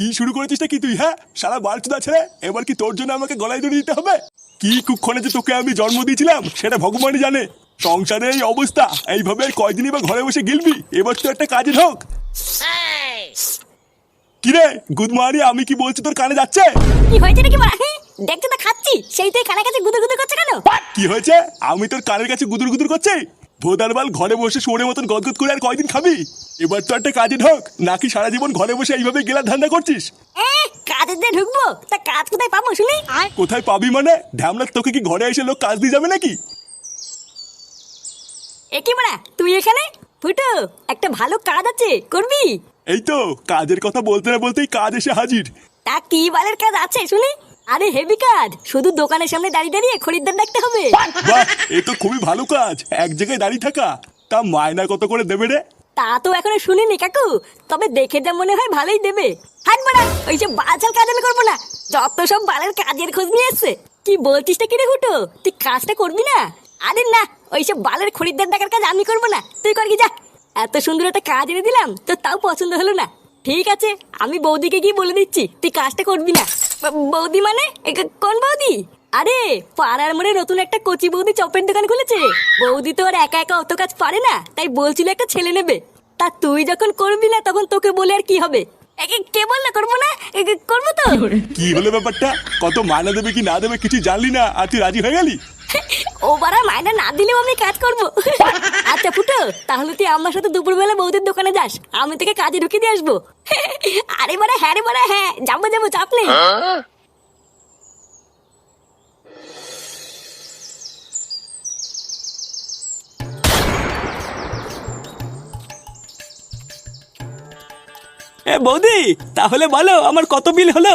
কি শুরু করেছিস কি তুই হ্যাঁ? সারা বালচুদা ছেড়ে এবার কি তোর জন্য আমাকে গলায় দড়ি দিতে হবে? কি কুক্ষণে যে তোকে আমি জন্ম দিয়েছিলাম সেটা ভগবানই জানে। সংসারে এই অবস্থা এইভাবে আর কয়দিনই বা ঘরে বসে গিলবি? এবার তো একটা কাজে ঢোক কিরে গুদমারি আমি কি বলছি তোর কানে যাচ্ছে? কি হয়েছে নাকি তো খাচ্ছি। সেই তুই কানে কাছে গুদুর গুদুর করছে কেন? কি হয়েছে? আমি তোর কানের কাছে গুদুর গুদুর করছি? ভোদার বাল ঘরে বসে শোরের মতন গদগদ করে আর কয়দিন খাবি? এবার তো একটা কাজে ঢোক। নাকি সারা জীবন ঘরে বসে এইভাবে গেলার ধান্দা করছিস? এ, কাজের দিয়ে ঢুকবো? তা কাজ কোথায় পাবো শুনি? কোথায় পাবি মানে? ঢ্যামলা তোকে কি ঘরে এসে লোক কাজ দিয়ে যাবে নাকি? এ কি বড়া তুই এখানে? ফুটো একটা ভালো কাজ আছে করবি? এই তো কাজের কথা বলতে না বলতেই কাজ এসে হাজির। তা কি বালের কাজ আছে শুনি? আরে হেভি কাজ। শুধু দোকানের সামনে দাঁড়িয়ে দাঁড়িয়ে খরিদ্দার ডাকতে হবে। বাহ এ তো খুবই ভালো কাজ। এক জায়গায় দাঁড়িয়ে থাকা। তা মায়না কত করে দেবে রে? তা তো এখনও শুনিনি কাকু। তবে দেখে যা মনে হয় ভালোই দেবে। হাট বাড়া ওই সব বালছাল কাজ আমি করব না। যত সব বালের কাজের খোঁজ নিয়ে এসছে। কি বলছিস টা কিরে হুটো? তুই কাজটা করবি না? আরে না ওই সব বালের খরিদ্দার ডাকার কাজ আমি করব না। তুই কর কি যা। এত সুন্দর একটা কাজ এনে দিলাম তো তাও পছন্দ হলো না। ঠিক আছে, আমি বৌদিকে গিয়ে বলে দিচ্ছি, তুই কাজটা করবি না। বৌদি মানে? কোন বৌদি? আরে, পাড়ার মোড়ে নতুন একটা কচি বৌদি চপের দোকান খুলেছে। বৌদি তো আর একা একা অত কাজ পারে না, তাই বলছিল একটা ছেলে নেবে। তা তুই যখন করবি না, তখন তোকে বলে আর কি হবে? কে বললে, করব না? করব তো? কি হলো ব্যাপারটা? কত মায়না দেবে কি না দেবে কিছু জানলি না, আর তুই রাজি হয়ে গেলি? ও বারা মায়না না দিলেও আমি কাজ করব। আচ্ছা ফুটো, তাহলে তুই আমার সাথে দুপুরবেলা বৌদির দোকানে যাস, আমি তোকে কাজে ঢুকে দিয়ে আসব। আরে বারা হ্যাঁ রে বারা হ্যাঁ যাব যাব, চাপ নেই। বৌদি, তাহলে বলো, আমার কত বিল হলো?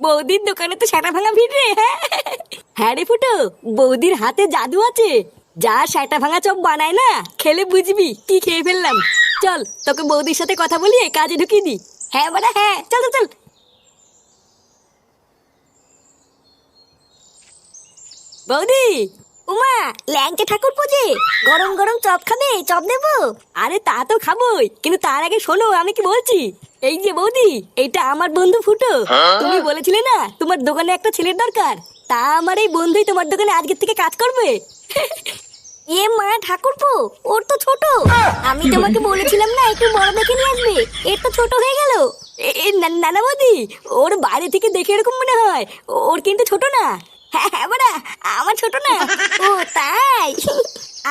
বৌদির দোকানে তো সেটা ভাঙা ভিড় রে। হ্যাঁ রে ফুটো বৌদির হাতে জাদু আছে। যা সেটা ভাঙা চপ বানায় না খেলে বুঝবি কি খেয়ে ফেললাম। চল তোকে বৌদির সাথে কথা বলিয়ে কাজে ঢুকিয়ে দি হ্যাঁ বাড়া হ্যাঁ চল, চল। বৌদি উমা ল্যাংচা ঠাকুর পুজে। গরম গরম চপ খাবে চপ দেবো। আরে তা তো খাবোই কিন্তু তার আগে শোনো আমি কি বলছি? এই যে বৌদি এইটা আমার বন্ধু ফুটো। তুমি বলেছিলে না তোমার দোকানে একটা ছেলের দরকার। তা আমার এই বন্ধুই তোমার দোকানে আজকের থেকে কাজ করবে। এ মা ঠাকুরপো ওর তো ছোট। আমি তোমাকে বলেছিলাম না একটু বড় দেখে নিয়ে আসবে। এর তো ছোট হয়ে গেল। এ- এ না- নানা বৌদি ওর বাইরে থেকে দেখে এরকম মনে হয়। ওর কিন্তু ছোট না। হ্যাঁ হ্যাঁ আমার ছোট না। ও তাই?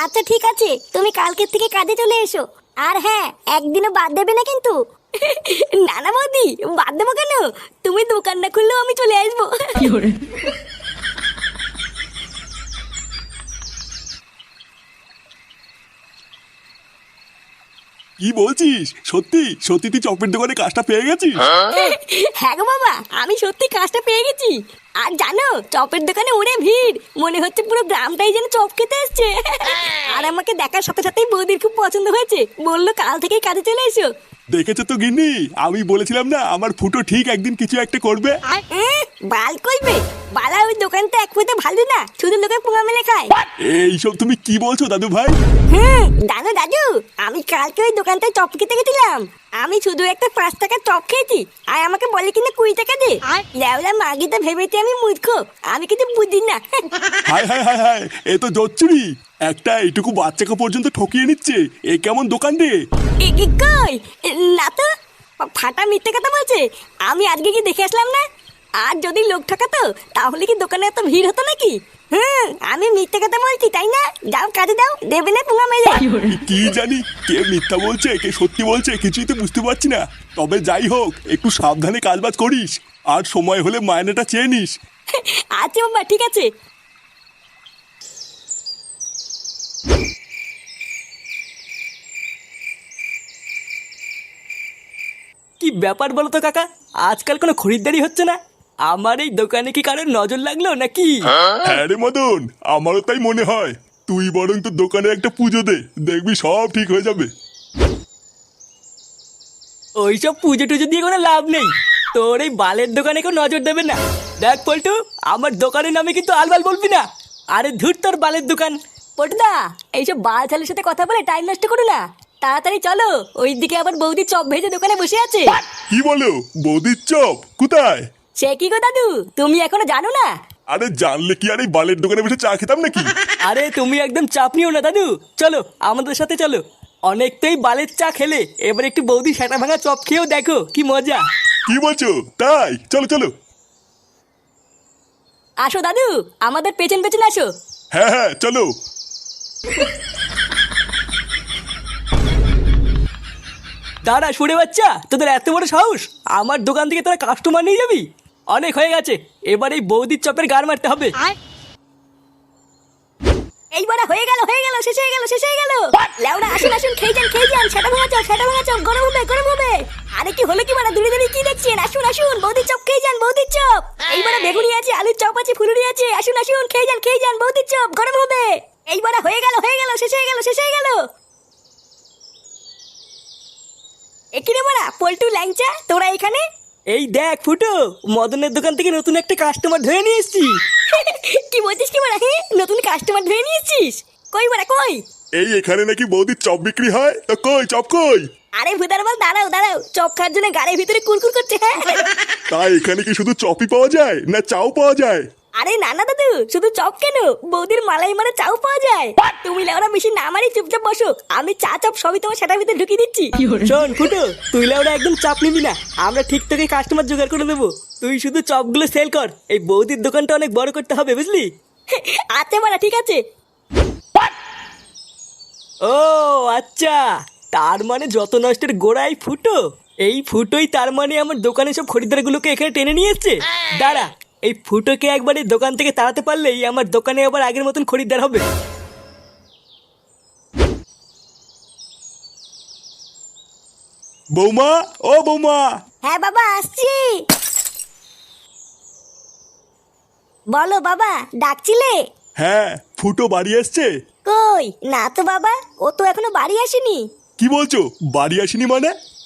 আচ্ছা ঠিক আছে। তুমি কালকের থেকে কাজে চলে এসো। আর হ্যাঁ একদিনও বাদ দেবে না কিন্তু। নানা বৌদি বাদ দেবো কেন? তুমি দোকান না খুললেও আমি চলে আসব। কি বলছিস? সত্যি? সত্যি তুই চপের দোকানে কাজটা পেয়ে গেছিস? হ্যাঁ গো বাবা আমি সত্যি কাজটা পেয়ে গেছি। আর জানো চপের দোকানে উড়ে ভিড়। মনে হচ্ছে পুরো গ্রামটাই যেন চপ খেতে এসছে। আর আমাকে দেখার সাথে সাথেই বৌদির খুব পছন্দ হয়েছে। বলল কাল থেকেই কাজে চলে এসো। দেখেছ তো গিন্নি? আমি বলেছিলাম না আমার ফুটো ঠিক একদিন কিছু একটা করবে। এ, বাল কইবে বালা ওই দোকানটা এক ফুটে ভালো না শুধু লোকে পোঙা মেলে খায়। এইসব তুমি কি বলছো দাদু ভাই হুম দাদু দাদু আমি কালকে ওই দোকানটায় চপ খেতে গেছিলাম। আমি শুধু একটা পাঁচ টাকার চপ খেয়েছি। আর আমাকে বলে কিনা কুড়ি টাকা দে। লেওলা মাগিতে ভেবেছি আমি মূর্খ। আমি কিন্তু বুঝি না। হায় হায় হায় হায় এ তো জচ্চুরি। একটা এইটুকু বাচ্চাকে পর্যন্ত ঠকিয়ে নিচ্ছে। এ কেমন দোকান রে? এ কি কই? এ, না তো ফাটা মিথ্যে কথা বলছে। আমি আজকে কি দেখে আসলাম না? আর যদি লোক ঠকাতো তাহলে কি দোকানে এত ভিড় হতো নাকি? হুম আমি মিথ্যে কথা বলছি তাই না? যাও কাজে দাও দেবে না পুঙা মেরে কি জানি কে মিথ্যা বলছে কে সত্যি বলছে কিছুই তো বুঝতে পারছি না। তবে যাই হোক একটু সাবধানে কাজবাজ করিস আর সময় হলে মায়নাটা চেয়ে নিস। আচ্ছা বাবা ঠিক আছে। কি ব্যাপার বলো তো কাকা? আজকাল কোনো খরিদ্দারি হচ্ছে না? আমার এই দোকানে কি কারোর নজর লাগল নাকি? হ্যাঁ রে মদন আমারও তাই মনে হয়। তুই বরং তোর দোকানে একটা পুজো দে দেখবি সব ঠিক হয়ে যাবে। ওইসব পুজো টুজো দিয়ে কোনো লাভ নেই। তোর এই বালের দোকানে কেউ নজর দেবে না। দেখ পল্টু আমার দোকানের নামে কিন্তু আলবাল বলবি না। আরে ধুর তোর বালের দোকান। পটুদা এইসব বাল ছেলের সাথে কথা বলে টাইম নষ্ট করো না। তাড়াতাড়ি চলো ওইদিকে আবার বৌদি চপ ভেজে দোকানে বসে আছে। কি বলো? বৌদির চপ কোথায়? সে কি গো দাদু? তুমি এখনও জানো না? আরে জানলে কি আর এই বালের দোকানে বসে চা খেতাম নাকি? আরে তুমি একদম চাপ নিও না দাদু। চলো আমাদের সাথে চলো। অনেকটাই বালের চা খেলে। এবার একটু বৌদি সেটা ভাঙা চপ খেয়েও দেখো কি মজা। কি বলছো? তাই? চলো চলো। আসো দাদু আমাদের পেছন পেছন আসো। হ্যাঁ হ্যাঁ চলো। দাঁড়া সরে বাচ্চা তোদের এত বড় সাহস? আমার দোকান থেকে তোরা কাস্টমার নিয়ে যাবি? অনেক হয়ে গেছে। এবার এই বৌদির চপের গার মারতে হবে। এইবার হয়ে গেল হয়ে গেল শেষ হয়ে গেল শেষ হয়ে গেল। লেওড়া আসুন আসুন খেয়ে যান খেয়ে যান। সেটা ভাঙা চপ সেটা ভাঙা চপ গরম হবে গরম হবে। আরে কি হলো কি মানে দূরে দূরে কি দেখছেন? আসুন আসুন বৌদির চপ খেয়ে যান বৌদির চপ। এইবার বেগুনি আছে আলুর চপ আছে ফুলুরি আছে। আসুন আসুন খেয়ে যান খেয়ে যান বৌদির চপ গরম হবে। এইবার হয়ে গেল হয়ে গেল শেষ হয়ে গেল শেষ হয়ে গেল। এখানে মারা পল্টু ল্যাংচা তোরা এখানে? এই দেখ ফুটো মদনের দোকান থেকে নতুন একটা কাস্টমার ধরে নিয়ে এসেছি। কি বলছিস কি মারা হ্যাঁ নতুন কাস্টমার ধরে নিয়েছিস কই মারা কই? এই এখানে নাকি বৌদির চপ বিক্রি হয়? তো কই চপ কই? আরে ভুদার বল দাঁড়াও দাঁড়াও চপ খাওয়ার জন্য গাড়ির ভিতরে কুরকুর করছে হ্যাঁ? তাই এখানে কি শুধু চপই পাওয়া যায় না চাও পাওয়া যায়? আরে না না দাদু শুধু চপ কেন? বৌদির মালাই মারা চাও পাওয়া যায়। তুমি লেওরা বেশি না মারি চুপচাপ বসো। আমি চা চপ সবই তোমার সেটার ভিতরে ঢুকিয়ে দিচ্ছি। শোন ফুটো তুই ওরা একদম চাপ নিবি না। আমরা ঠিক তোকে কাস্টমার জোগাড় করে দেবো তুই শুধু চপগুলো সেল কর। এই বৌদির দোকানটা অনেক বড় করতে হবে বুঝলি? আচ্ছা মারা ঠিক আছে। ও আচ্ছা। তার মানে যত নষ্টের গোড়াই ফুটো। এই ফুটোই তার মানে আমার দোকানে সব খরিদ্দারগুলোকে এখানে টেনে নিয়ে এসছে। দাঁড়া এই ফুটোকে একবার এই দোকান থেকে তাড়াতে পারলেই আমার দোকানে আবার আগের মতন খরিদ্দার হবে। বৌমা ও বৌমা। হ্যাঁ বাবা আসছি। বলো বাবা ডাকছিলে? হ্যাঁ ফুটো বাড়ি আসছে কই? না তো বাবা ও তো এখনও বাড়ি আসেনি। কি বলছো বাড়ি আসেনি মানে?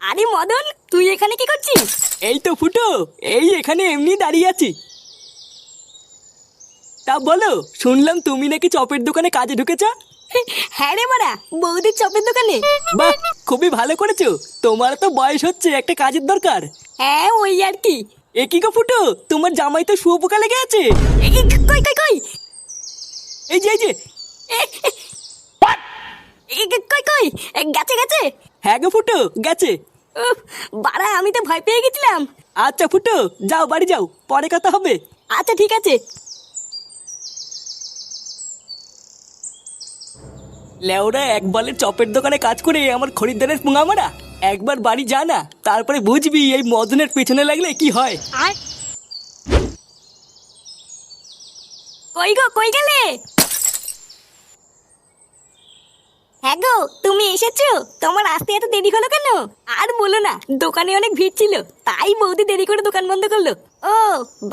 আরে মদন তুই এখানে কি করছিস? এই তো ফুটো এই এখানে এমনি দাঁড়িয়ে আছি। তা বলো শুনলাম তুমি নাকি চপের দোকানে কাজে ঢুকেছ? হ্যাঁ রে মারা বৌদির চপের দোকানে। বাহ খুবই ভালো করেছ। তোমার তো বয়স হচ্ছে একটা কাজের দরকার। হ্যাঁ ওই আর কি। এ কি গো ফুটো তোমার জামাই তো শুয়োপোকা লেগে আছে? এ, এ, কই কই কই? এই যে এই যে। এ, এ, এ, কই কই? গেছে গেছে? হ্যাঁ গো ফুটো গেছে। বাড়া আমি তো ভয় পেয়ে গেছিলাম। আচ্ছা ফুটো যাও বাড়ি যাও পরে কথা হবে। আচ্ছা ঠিক আছে। লেওরা এক বলের চপের দোকানে কাজ করে আমার খরিদ্দারের পুঙা মারা। একবার বাড়ি যা না তারপরে বুঝবি এই মদনের পেছনে লাগলে কি হয়। কই গো কই গেলে? হ্যাঁ গো, তুমি এসেছ? তোমার আসতে এত দেরি হলো কেন? আর বলো না, দোকানে অনেক ভিড় ছিল, তাই বৌদি দেরি করে দোকান বন্ধ করল। ও,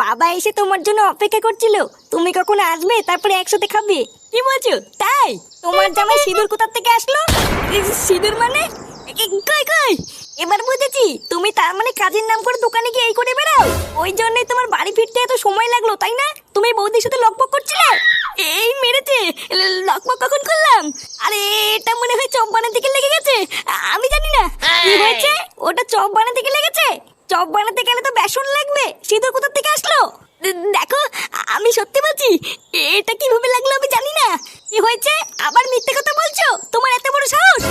বাবা এসে তোমার জন্য অপেক্ষা করছিল। তুমি কখন আসবে, তারপরে একসাথে খাবে। কি বলছো? তাই? তোমার জামাই সিঁদুর কোথার থেকে আসলো? সিঁদুর মানে? কই কই? এবার বুঝেছি তুমি তার মানে কাজের নাম করে দোকানে গিয়ে এই করে বেড়াও। ওই জন্যই তোমার বাড়ি ফিরতে এত সময় লাগল তাই না? তুমি বৌদির সাথে লকপক করছিলে? এই মেরেছে লকপক কখন করলাম? আরে এটা মনে হয় চপ বানাতে গিয়ে লেগে গেছে আমি জানি না। কি হয়েছে? ওটা চপ বানাতে গিয়ে লেগেছে? চপ বানাতে গেলে তো বেসন লাগবে সিঁদুর কোথা থেকে আসলো? দেখো আমি সত্যি বলছি এটা কীভাবে লাগল আমি জানি না। কি হয়েছে? আবার মিথ্যে কথা বলছো? তোমার এত বড় সাহস?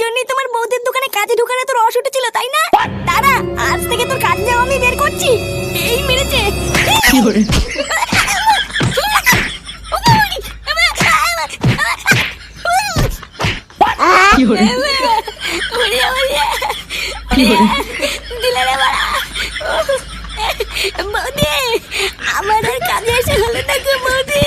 জন্যই তোমার বৌদির দোকানে কাজে ঢুকানো তোর রস উঠেছিল তাই না? দাঁড়া আজ থেকে তোর কাজ যাওয়া আমি বের করছি। এই মেরেছে। দিলে রে বাড়া বৌদি আমার কাজে এসে হলো না গো বৌদি